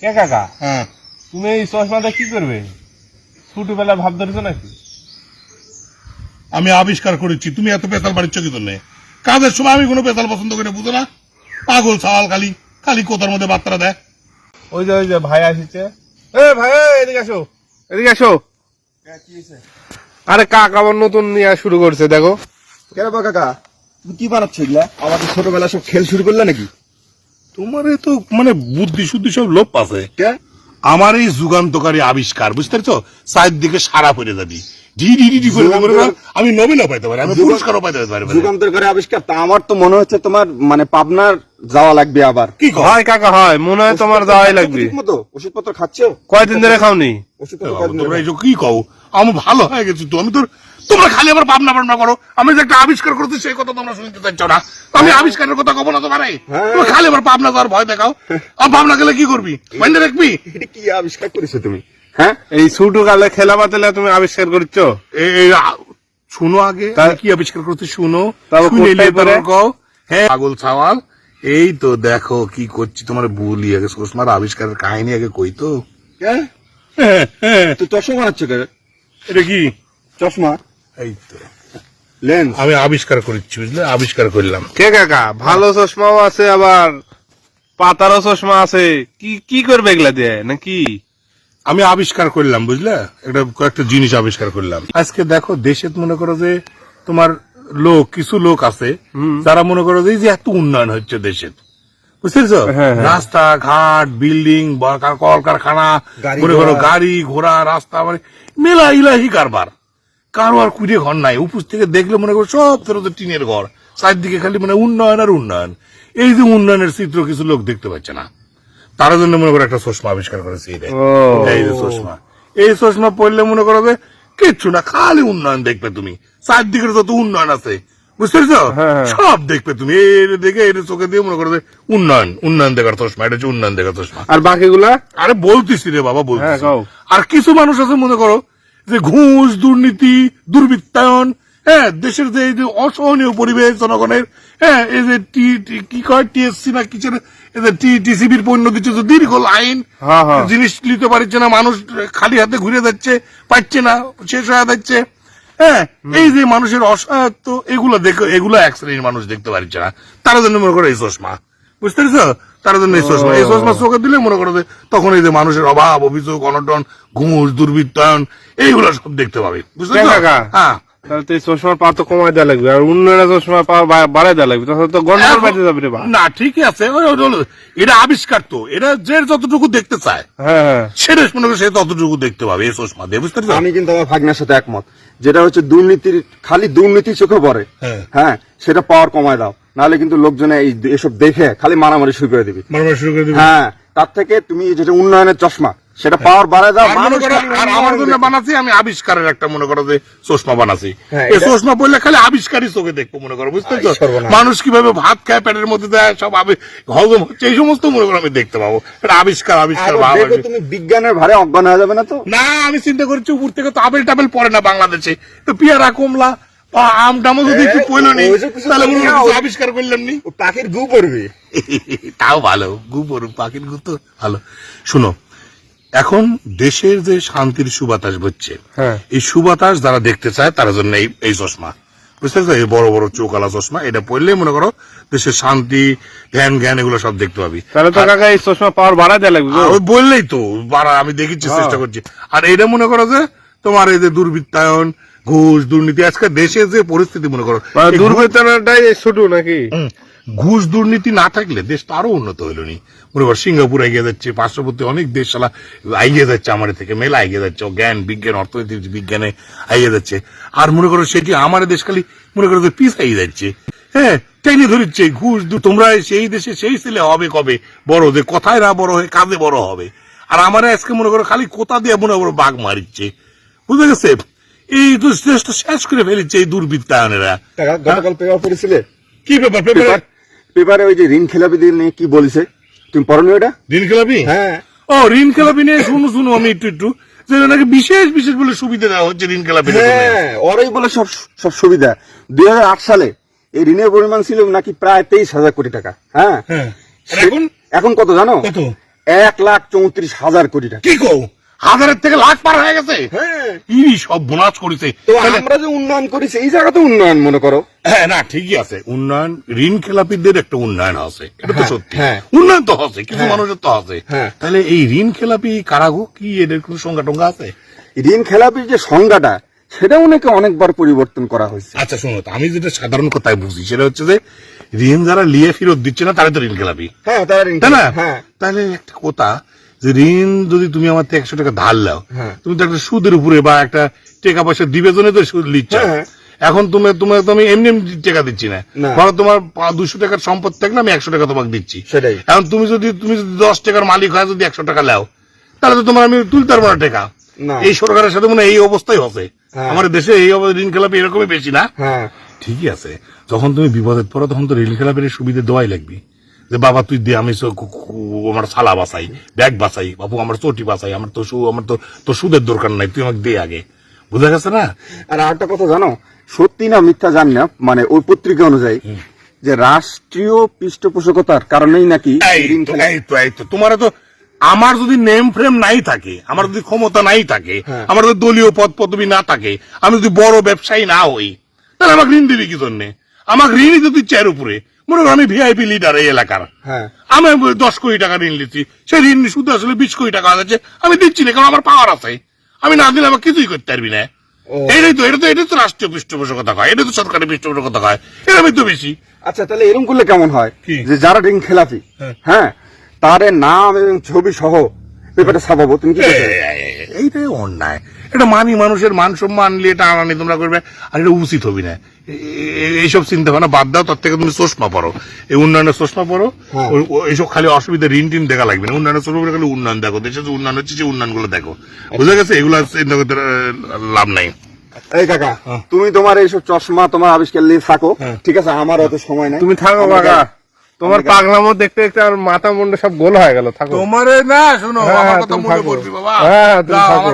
কে কাকা? হ্যাঁ। তুমি এই চশমাটা কি করবে? ছোটবেলা ভাব ধরেছো নাকি? আমি আবিষ্কার করেছি তুমি এত পেতাল বাড়ির চোখে নেই কাজের সময় আমি কোনো পেতাল পছন্দ করি না, বুঝো না? পাগল সাওয়াল খালি খালি কোথার মধ্যে বার্তারা দেয়? ওই যে ওই যে ভাই আসছে। এ ভাই এদিকে আসো। এদিকে আসো। আরে কাক আবার নতুন নিয়ে শুরু করছে দেখো। কেন কাকা? তুমি কি বানাচ্ছ এগুলা? আমাদের ছোটবেলা সব খেল শুরু করলে নাকি? তোমার তো মানে বুদ্ধি শুদ্ধি সব লোপ আছে। আমার এই যুগান্তকারী আবিষ্কার বুঝতে পারছ? সাইড দিকে সারা পড়ে যাবি। করে আমি নবীনও পাইতে পারি আমি পুরস্কারও পাইতে পারি যুগান্তর করে আবিষ্কার তা আমার তো মনে হচ্ছে তোমার মানে পাবনার যাওয়া লাগবে আবার। কি হয় কাকা হয় মনে হয় তোমার যাওয়াই লাগবে। ঠিক মতো ওষুধপত্র খাচ্ছো? কয়দিন ধরে খাওনি? তোমরা কি কও? আমি ভালো হয়ে গেছি তো আমি তোর তোমরা খালি আবার ভাবনা ভাবনা করো। আমি যে একটা আবিষ্কার করতে সেই কথা তোমরা শুনতে চাচ্ছ না। তো আমি আবিষ্কারের কথা কব না তোমার। হ্যাঁ। তুমি খালি আবার যাওয়ার ভয় দেখাও। আর ভাবনা গেলে কি করবি? মাইন্ডে রাখবি? কি আবিষ্কার করেছ তুমি? হ্যাঁ? এই ছোট কালে খেলা বাতেলা তুমি আবিষ্কার করছ শুনো আগে কি আবিষ্কার করতে শুনো? কও। হ্যাঁ পাগল সাওয়াল এই তো দেখো কি করছি তোমার বলি আগে সুষমার আবিষ্কারের কাহিনী আগে কই তো? হ্যাঁ। তো চশমা বানাচ্ছ কে? এটা কি? চশমা? এই তো। লেন্স? আমি আবিষ্কার করেছি বুঝলে? আবিষ্কার করলাম। কে কাকা? ভালো চশমাও আছে আবার পাতারও চশমা আছে। কি কি করবে এগুলা দিয়ে? নাকি? আমি আবিষ্কার করলাম বুঝলে? একটা কয়েকটা জিনিস আবিষ্কার করলাম। আজকে দেখো দেশে মনে করো যে তোমার লোক কিছু লোক আছে যারা মনে করো যে এত উন্নয়ন হচ্ছে দেশের বুঝতেছ? হ্যাঁ, হ্যাঁ। রাস্তা ঘাট বিল্ডিং কলকারখানা মনে করো গাড়ি ঘোড়া রাস্তা মানে মেলা ইলাহি কারবার। কারও আর কুড়ে ঘর নাই। উপর থেকে দেখলে মনে করো সব ফেরত টিনের ঘর। চারদিকে খালি মানে উন্নয়ন আর উন্নয়ন। এই যে উন্নয়নের চিত্র কিছু লোক দেখতে পাচ্ছে না। তার জন্য মনে করো একটা চশমা আবিষ্কার করেছে এই এই যে চশমা। এই চশমা পড়লে মনে করো যে কিচ্ছু না খালি উন্নয়ন দেখবে তুমি। চারদিকের যত উন্নয়ন আছে বুঝতে পেরেছ? হ্যাঁ, হ্যাঁ। সব দেখবে তুমি। এর দেখে এর চোখে দিয়ে মনে করো যে উন্নয়ন উন্নয়ন দেখার চশমা এটা হচ্ছে উন্নয়ন দেখার চশমা। আর বাকিগুলা? আরে বলতেছি রে বাবা হ্যাঁ, বলতেছি আর কিছু মানুষ আছে মনে করো যে ঘুষ দুর্নীতি দুর্বৃত্তায়ন হ্যাঁ দেশের যে এই যে অসহনীয় পরিবেশ জনগণের হ্যাঁ এই যে টি কি কয় টিএসসি না কিছু টিসিবির পণ্য কিছু যে দীর্ঘ লাইন হ্যাঁ, হ্যাঁ। জিনিস নিতে পারছে না মানুষ খালি হাতে ঘুরে যাচ্ছে পাচ্ছে না শেষ হয়ে যাচ্ছে। হ্যাঁ এই যে মানুষের অসহায়ত্ব এগুলো দেখো এগুলো এক শ্রেণির মানুষ দেখতে পারছে না। তার জন্য মনে করো এই চশমা বুঝতে পেরেছ? তার জন্য এই চশমা এই চশমা চোখে দিলে মনে করো যে তখন এই যে মানুষের অভাব অভিযোগ অনটন ঘুষ দুর্বৃত্তায়ন এইগুলো সব দেখতে পাবে বুঝতে পেরেছ? হ্যাঁ। তাহলে তো এই চশমার পা তো কমাই দেওয়া লাগবে আর উন্নয়নের চশমার পা দেওয়া লাগবে তাহলে তো গন্ডগোল যাবে রে না ঠিকই আছে। এটা আবিষ্কার তো। এটা যে যতটুকু দেখতে চায়। হ্যাঁ হ্যাঁ। সেটা মনে করো সে ততটুকু দেখতে পাবে এই চশমা দিয়ে বুঝতে পেরেছ? আমি কিন্তু আমার ভাগ্নের সাথে একমত। যেটা হচ্ছে দুর্নীতির খালি দুর্নীতি চোখে পড়ে। হ্যাঁ। হ্যাঁ সেটা পাওয়ার কমায় দাও। নাহলে কিন্তু লোকজনে এই এসব দেখে খালি মারামারি শুরু করে দিবি। মারমার শুরু করে দিবে। হ্যাঁ তার থেকে তুমি যেটা উন্নয়নের চশমা সেটা পাওয়ার বাড়ায় দাও মানুষ আর আমার জন্য বানাচ্ছি আমি আবিষ্কারের একটা মনে করো যে চশমা বানাচ্ছি। হ্যাঁ, এই চশমা পড়লে খালি আবিষ্কারই চোখে দেখব মনে করো বুঝতে মানুষ কীভাবে ভাত খায় পেটের মধ্যে দেয় সব হজম হচ্ছে এই সমস্ত মনে করো আমি দেখতে পাবো। এটা আবিষ্কার আবিষ্কার। তুমি বিজ্ঞানের ভারে অজ্ঞান হয়ে যাবে না তো? না আমি চিন্তা করছি উপর থেকে তো আপেল টাপেল পড়ে না বাংলাদেশে। তো পেয়ারা কমলা বা আম টামও যদি একটু পড়ল নি তাহলে আবিষ্কার করলাম নি। পাখির গু পড়বে। তাও ভালো গু পড়ুক পাখির গু তো ভালো। শুনো এখন দেশের যে শান্তির সুবাতাস হচ্ছে হ্যাঁ। এই সুবাতাস যারা দেখতে চায় তার জন্য এই এই চশমা। বুঝতে পারছ? এই বড় বড় চৌকালা চশমা এটা পড়লে মনে করো দেশের শান্তি ধ্যান জ্ঞান এগুলো সব দেখতে পাবি। তাহলে তো কাকা এই চশমা পাওয়ার বাড়াই দেওয়া লাগবে ওই বললেই তো বাড়া আমি দেখেছি হ্যাঁ। চেষ্টা করছি। আর এটা মনে করো যে তোমার এই যে দুর্বৃত্তায়ন ঘুষ দুর্নীতি আজকে দেশের যে পরিস্থিতি মনে করো ঘুষ- ছোট নাকি? ঘুষ দুর্নীতি না থাকলে দেশ তো আরও উন্নত হইল নি। মনে কর সিঙ্গাপুর এগিয়ে যাচ্ছে পার্শ্ববর্তী অনেক দেশ সালা এগিয়ে যাচ্ছে আমাদের থেকে মেলা এগিয়ে যাচ্ছে জ্ঞান বিজ্ঞান অর্থনীতি বিজ্ঞানে এগিয়ে যাচ্ছে। আর মনে করো সেটি আমার দেশ খালি মনে করো যে পিস এগিয়ে যাচ্ছে? হ্যাঁ টেনে ধরিচ্ছে ঘুষ তোমরা সেই দেশে সেই ছেলে হবে কবে? বড় যে কথায় না বড় হয়ে কাজে বড় হবে। আর আমার আজকে মনে করো খালি কোথা দিয়ে মনে করো বাঘ মারিচ্ছে। বুঝতে গেছে এই দেশটা শেষ করে ফেলেছে এই দুর্বৃত্তায়নেরা টাকা গতকাল পেপার পড়েছিলে? কি ব্যাপার পেপার পেপারে ওই যে ঋণ খেলাপিদের নিয়ে কি বলেছে? তুমি পড়নি ওটা? ঋণ খেলাপি? হ্যাঁ। ও ঋণ খেলাপি নিয়ে শুনো শুনো আমি একটু একটু। যে নাকি বিশেষ বিশেষ বলে সুবিধা দেওয়া হচ্ছে ঋণ খেলাপি হ্যাঁ ওরাই বলে সব সব সুবিধা। দুই হাজার আট সালে এই ঋণের পরিমাণ ছিল নাকি প্রায় তেইশ হাজার কোটি টাকা। হ্যাঁ? হ্যাঁ। এখন? এখন কত জানো? কত? এক লাখ চৌত্রিশ হাজার কোটি টাকা। কি কো হাজারের থেকে লাখ পার হয়ে গেছে। হ্যাঁ। ইনি সব বোনাস করেছে। আমরা যে উন্নয়ন করেছি এই জায়গাতে উন্নয়ন মনে করো। হ্যাঁ না ঠিকই আছে। উন্নয়ন ঋণ খেলাপিদের একটা উন্নয়ন আছে। এটা তো হ্যাঁ, সত্যি। হ্যাঁ। উন্নয়ন তো হচ্ছে কিছু। মানুষের তো আছে। তাহলে এই ঋণ খেলাপি কারাগো কি এদের কোনো সংজ্ঞা টঙ্গা আছে? ঋণ খেলাপির যে সংজ্ঞাটা সেটাও নাকি অনেকবার পরিবর্তন করা হয়েছে। আচ্ছা শোনো আমি যেটা সাধারণ কথায় বুঝি সেটা হচ্ছে যে ঋণ যারা লিয়ে ফেরত দিচ্ছে না তারা তো ঋণ খেলাপি। হ্যাঁ তারা ঋণ তাই না? হ্যাঁ। তাহলে একটা কথা যে ঋণ যদি তুমি আমার থেকে একশো টাকা ধার লাও হ্যাঁ। তুমি তো একটা সুদের উপরে বা একটা টাকা পয়সা দিবে জন্য তো সুদ নিচ্ছ। হ্যাঁ। এখন তুমি তোমার তুমি এমনি এমনি টাকা দিচ্ছি না। ধরো তোমার দুশো টাকার সম্পদ থাকলে আমি একশো টাকা তোমাকে দিচ্ছি। এখন তুমি যদি তুমি যদি দশ টাকার মালিক হয় যদি একশো টাকা লাও তাহলে তো তোমার আমি তুলতে পারব না টাকা। এই সরকারের সাথে মনে এই অবস্থাই হবে। হ্যাঁ। আমাদের দেশে এই অবস্থা ঋণ খেলাপি এরকমই বেশি না। হ্যাঁ। ঠিকই আছে। যখন তুমি বিপদে পড়ো তখন তো ঋণ খেলাপের সুবিধা দেওয়াই লাগবে। যে বাবা তুই দে আমি আমার সালা বাঁচাই ব্যাগ বাঁচাই বাবু আমার চটি বাঁচাই আমার তো আমার তো তো সুদের দরকার নাই তুই আমাকে দে আগে। বুঝা গেছে না? আর আরেকটা কথা জানো সত্যি না মিথ্যা জানি না মানে ওই পত্রিকা অনুযায়ী যে রাষ্ট্রীয় পৃষ্ঠপোষকতার কারণেই নাকি তোমার তো আমার যদি নেম ফ্রেম নাই থাকে আমার যদি ক্ষমতা নাই থাকে হ্যাঁ। আমার যদি দলীয় পদ পদবি না থাকে আমি যদি বড় ব্যবসায়ী না হই তাহলে আমাকে ঋণ দিবি কি জন্যে? আমাকে ঋণই তো দিচ্ছে এর উপরে। মনে করো আমি ভিআইপি লিডার এই এলাকার। হ্যাঁ। আমি দশ কোটি টাকা ঋণ নিচ্ছি। সেই ঋণ শুধু আসলে বিশ কোটি টাকা আছে আমি দিচ্ছি না কারণ আমার পাওয়ার আছে। আমি না দিলে আমার কিছুই করতে পারবি না। এটাই তো এটা তো এটা তো রাষ্ট্রীয় পৃষ্ঠপোষকতা হয়। এটা তো সরকারি পৃষ্ঠপোষকতা হয়। এরকমই তো বেশি। আচ্ছা তাহলে এরকম করলে কেমন হয়? যে যারা ঋণ খেলাপি হ্যাঁ। হ্যাঁ তার নাম এবং ছবি সহ পেপারে ছাপাবো। তুমি কি এইটাই অন্যায়। এটা মানি মানুষের মান সম্মান নিয়ে এটা আনানি তোমরা করবে। আর এটা উচিত হবি না। এইসব চিন্তা ভাবনা বাদ দাও তার থেকে তুমি চশমা পড়ো এই উন্নয়নের চশমা পড়ো হ্যাঁ। এইসব খালি অসুবিধা ঋণ টিন দেখা লাগবে না। উন্নয়নের চশমা পড়ে খালি উন্নয়ন দেখো। দেশে যে উন্নয়ন হচ্ছে সেই উন্নয়নগুলো দেখো। বুঝা গেছে? এগুলো চিন্তা করতে লাভ নাই। এই কাকা হ্যাঁ। তুমি তোমার এইসব চশমা তোমার আবিষ্কার নিয়ে থাকো। ঠিক আছে? আমার অত সময় নাই। তুমি থাকো কাকা। তোমার পাগলামো দেখতে দেখতে আর মাথা মুন্ডে সব গোল হয়ে গেল। থাকো। তোমারে না শোনো হ্যাঁ, আমার কথা মনে পড়বি বাবা। হ্যাঁ, তুমি থাকো।